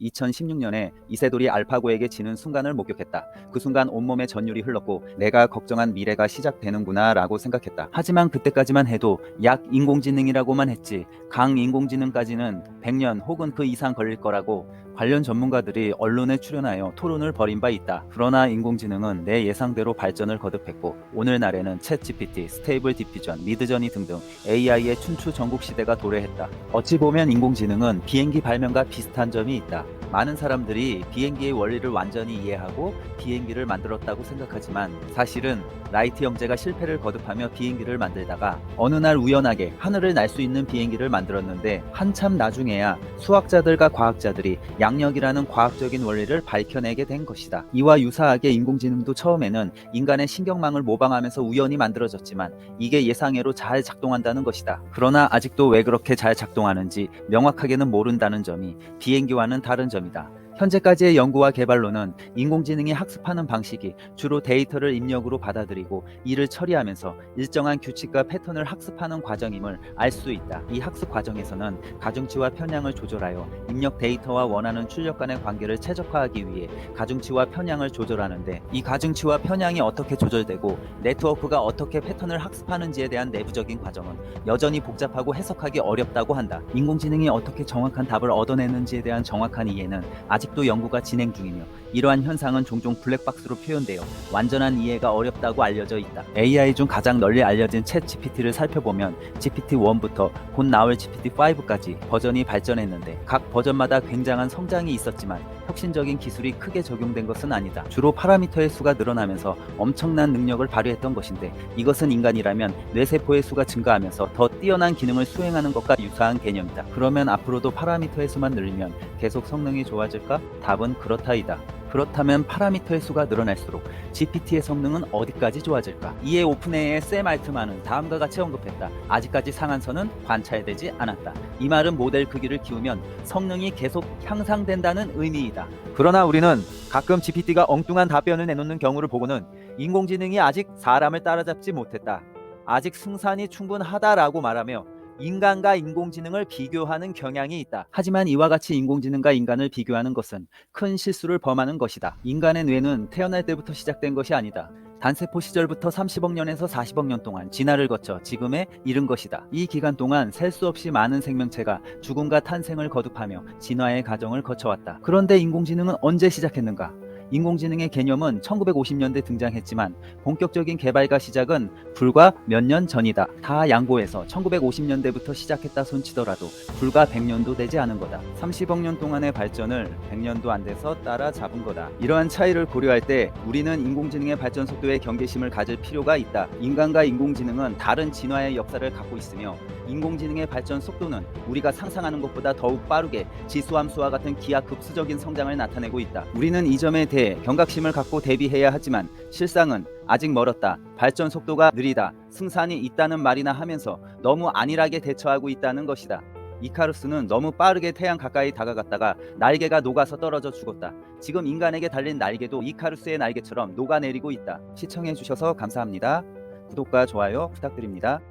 2016년에 이세돌이 알파고에게 지는 순간을 목격했다. 그 순간 온몸에 전율이 흘렀고 내가 걱정한 미래가 시작되는구나 라고 생각했다. 하지만 그때까지만 해도 약 인공지능이라고만 했지 강 인공지능까지는 100년 혹은 그 이상 걸릴 거라고 관련 전문가들이 언론에 출연하여 토론을 벌인 바 있다. 그러나 인공지능은 내 예상대로 발전을 거듭했고 오늘날에는 챗 GPT, 스테이블 디퓨전, 미드저니 등등 AI의 춘추 전국 시대가 도래했다. 어찌 보면 인공지능은 비행기 발명과 비슷한 점이 있다. 많은 사람들이 비행기의 원리를 완전히 이해하고 비행기를 만들었다고 생각하지만 사실은 라이트 형제가 실패를 거듭하며 비행기를 만들다가 어느 날 우연하게 하늘을 날 수 있는 비행기를 만들었는데 한참 나중에야 수학자들과 과학자들이 양력이라는 과학적인 원리를 밝혀내게 된 것이다. 이와 유사하게 인공지능도 처음에는 인간의 신경망을 모방하면서 우연히 만들어졌지만 이게 예상외로 잘 작동한다는 것이다. 그러나 아직도 왜 그렇게 잘 작동하는지 명확하게는 모른다는 점이 비행기와는 다른 점이다. 현재까지의 연구와 개발로는 인공지능이 학습하는 방식이 주로 데이터를 입력으로 받아들이고 이를 처리하면서 일정한 규칙과 패턴을 학습하는 과정임을 알 수 있다. 이 학습 과정에서는 가중치와 편향을 조절하여 입력 데이터와 원하는 출력 간의 관계를 최적화하기 위해 가중치와 편향을 조절하는데 이 가중치와 편향이 어떻게 조절되고 네트워크가 어떻게 패턴을 학습하는지에 대한 내부적인 과정은 여전히 복잡하고 해석하기 어렵다고 한다. 인공지능이 어떻게 정확한 답을 얻어내는지에 대한 정확한 이해는 아직 도 연구가 진행 중이며 이러한 현상은 종종 블랙박스로 표현되어 완전한 이해가 어렵다고 알려져 있다. AI 중 가장 널리 알려진 챗 GPT를 살펴보면 GPT-1부터 곧 나올 GPT-5까지 버전이 발전했는데 각 버전마다 굉장한 성장이 있었지만 혁신적인 기술이 크게 적용된 것은 아니다. 주로 파라미터의 수가 늘어나면서 엄청난 능력을 발휘했던 것인데 이것은 인간이라면 뇌세포의 수가 증가하면서 더 뛰어난 기능을 수행하는 것과 유사한 개념이다. 그러면 앞으로도 파라미터의 수만 늘리면 계속 성능이 좋아질까? 답은 그렇다이다. 그렇다면 파라미터의 수가 늘어날수록 GPT의 성능은 어디까지 좋아질까? 이에 오픈AI의 샘 알트만은 다음과 같이 언급했다. 아직까지 상한선은 관찰되지 않았다. 이 말은 모델 크기를 키우면 성능이 계속 향상된다는 의미이다. 그러나 우리는 가끔 GPT가 엉뚱한 답변을 내놓는 경우를 보고는 인공지능이 아직 사람을 따라잡지 못했다. 아직 승산이 충분하다라고 말하며 인간과 인공지능을 비교하는 경향이 있다. 하지만 이와 같이 인공지능과 인간을 비교하는 것은 큰 실수를 범하는 것이다. 인간의 뇌는 태어날 때부터 시작된 것이 아니다. 단세포 시절부터 30억 년에서 40억 년 동안 진화를 거쳐 지금에 이른 것이다. 이 기간 동안 셀 수 없이 많은 생명체가 죽음과 탄생을 거듭하며 진화의 과정을 거쳐왔다. 그런데 인공지능은 언제 시작했는가? 인공지능의 개념은 1950년대 등장했지만 본격적인 개발과 시작은 불과 몇 년 전이다. 다 양보해서 1950년대부터 시작했다 손치더라도 불과 100년도 되지 않은 거다. 30억 년 동안의 발전을 100년도 안 돼서 따라잡은 거다. 이러한 차이를 고려할 때 우리는 인공지능의 발전 속도에 경계심을 가질 필요가 있다. 인간과 인공지능은 다른 진화의 역사를 갖고 있으며 인공지능의 발전 속도는 우리가 상상하는 것보다 더욱 빠르게 지수함수와 같은 기하급수적인 성장을 나타내고 있다. 우리는 이 점에 대해 경각심을 갖고 대비해야 하지만 실상은 아직 멀었다. 발전 속도가 느리다. 승산이 있다는 말이나 하면서 너무 안일하게 대처하고 있다는 것이다. 이카루스는 너무 빠르게 태양 가까이 다가갔다가 날개가 녹아서 떨어져 죽었다. 지금 인간에게 달린 날개도 이카루스의 날개처럼 녹아내리고 있다. 시청해 주셔서 감사합니다. 구독과 좋아요 부탁드립니다.